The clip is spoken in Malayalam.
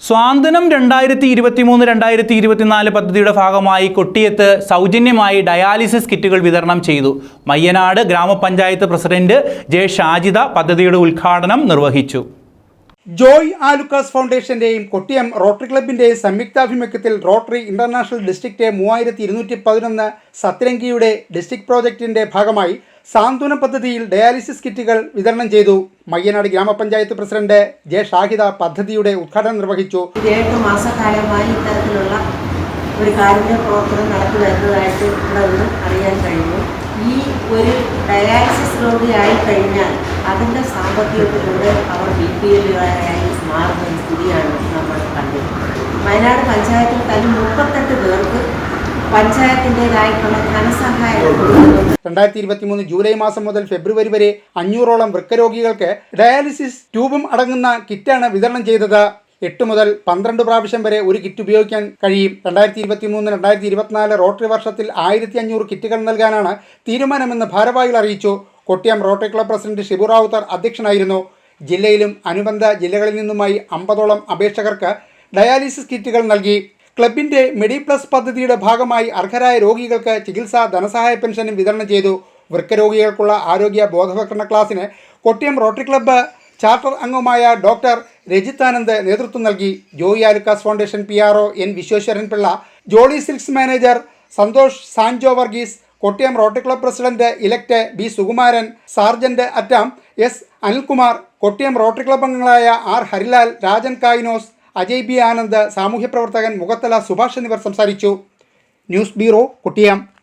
സ്വാന്തനം രണ്ടായിരത്തി ഇരുപത്തി മൂന്ന് രണ്ടായിരത്തി ഇരുപത്തിനാല് പദ്ധതിയുടെ ഭാഗമായി കൊട്ടിയത്ത് സൗജന്യമായി ഡയാലിസിസ് കിറ്റുകൾ വിതരണം ചെയ്തു. മയ്യനാട് ഗ്രാമപഞ്ചായത്ത് പ്രസിഡന്റ് ജെ ഷാജിദ പദ്ധതിയുടെ ഉദ്ഘാടനം നിർവഹിച്ചു. ജോയ് ആലുക്കാസ് ഫൗണ്ടേഷന്റെയും കൊട്ടിയം റോട്ടറി ക്ലബിന്റെയും സംയുക്താഭിമുഖ്യത്തിൽ റോട്ടറി ഇന്റർനാഷണൽ ഡിസ്ട്രിക്റ്റ് മൂവായിരത്തി ഇരുന്നൂറ്റി പതിനൊന്ന് സത്രംഗിയുടെ ഡിസ്ട്രിക്ട് പ്രോജക്റ്റിന്റെ ഭാഗമായി സാന്ത്വന പദ്ധതിയിൽ ഡയാലിസിസ് കിറ്റുകൾ വിതരണം ചെയ്തു മയ്യനാട് ഗ്രാമപഞ്ചായത്ത് പ്രസിഡന്റ് ജെ ഷാഹിദ പദ്ധതിയുടെ ഉദ്ഘാടനം നിർവഹിച്ചു. മാസക്കാലമായി ഇത്തരത്തിലുള്ള ഒരു കാരുണ്യ പ്രവർത്തനം നടത്തി വരുന്നതായിട്ട് അറിയാൻ കഴിഞ്ഞു. ഈ ഒരു ഡയാലിസിസ് രോഗിയായി കഴിഞ്ഞാൽ അതിന്റെ സാമ്പത്തികത്തിലൂടെ അവർ ബി പി എല്ലുകാരായി മാറുന്ന സ്ഥിതിയാണ് നമ്മൾ കണ്ടത്. വയനാട് പഞ്ചായത്തിൽ തന്നെ മുപ്പത്തെട്ട് പേർക്ക് പഞ്ചായത്തിന്റെതായിട്ടുള്ള ധനസഹായം രണ്ടായിരത്തി ഇരുപത്തി മൂന്ന് ജൂലൈ മാസം മുതൽ ഫെബ്രുവരി വരെ അഞ്ഞൂറോളം വൃക്കരോഗികൾക്ക് ഡയാലിസിസ് ട്യൂബും അടങ്ങുന്ന കിറ്റാണ് വിതരണം ചെയ്തത്. എട്ട് മുതൽ പന്ത്രണ്ട് പ്രാവശ്യം വരെ ഒരു കിറ്റ് ഉപയോഗിക്കാൻ കഴിയും. രണ്ടായിരത്തി ഇരുപത്തി മൂന്ന് രണ്ടായിരത്തി ഇരുപത്തിനാല് റോട്ടറി വർഷത്തിൽ ആയിരത്തി അഞ്ഞൂറ് കിറ്റുകൾ നൽകാനാണ് തീരുമാനമെന്ന് ഭാരവാഹികൾ അറിയിച്ചു. Kottiyam rotary club president Shibu Rawther അധ്യക്ഷനായിരുന്നു. ജില്ലയിലും അനുബന്ധ ജില്ലകളിൽ നിന്നുമായി അമ്പതോളം അപേക്ഷകർക്ക് ഡയാലിസിസ് കിറ്റുകൾ നൽകി. ക്ലബിന്റെ മെഡി പ്ലസ് പദ്ധതിയുടെ ഭാഗമായി അർഹരായ രോഗികൾക്ക് ചികിത്സാ ധനസഹായ പെൻഷനും വിതരണം ചെയ്തു. വൃക്കരോഗികൾക്കുള്ള ആരോഗ്യ ബോധവൽക്കരണ ക്ലാസ്സിന് കൊട്ടിയം റോട്ടറി ക്ലബ്ബ് ചാർട്ടർ അംഗമായ ഡോക്ടർ രജിത്താനന്ദ് നേതൃത്വം നൽകി. Joy Alukkas foundation P R O N Visweswaran Pillai Jolly Silks manager Santhosh Sanjo Varghese Kottiyam rotary club president elect B Sukumaran sergeant at arms S Anilkumar Kottiyam rotary club അംഗങ്ങളായ ആർ ഹരിലാൽ രാജൻ കായിനോസ് അജയ് ബി ആനന്ദ് സാമൂഹ്യ പ്രവർത്തകൻ മുഖത്തല സുഭാഷ് എന്നിവർ സംസാരിച്ചു. News bureau Kottiyam.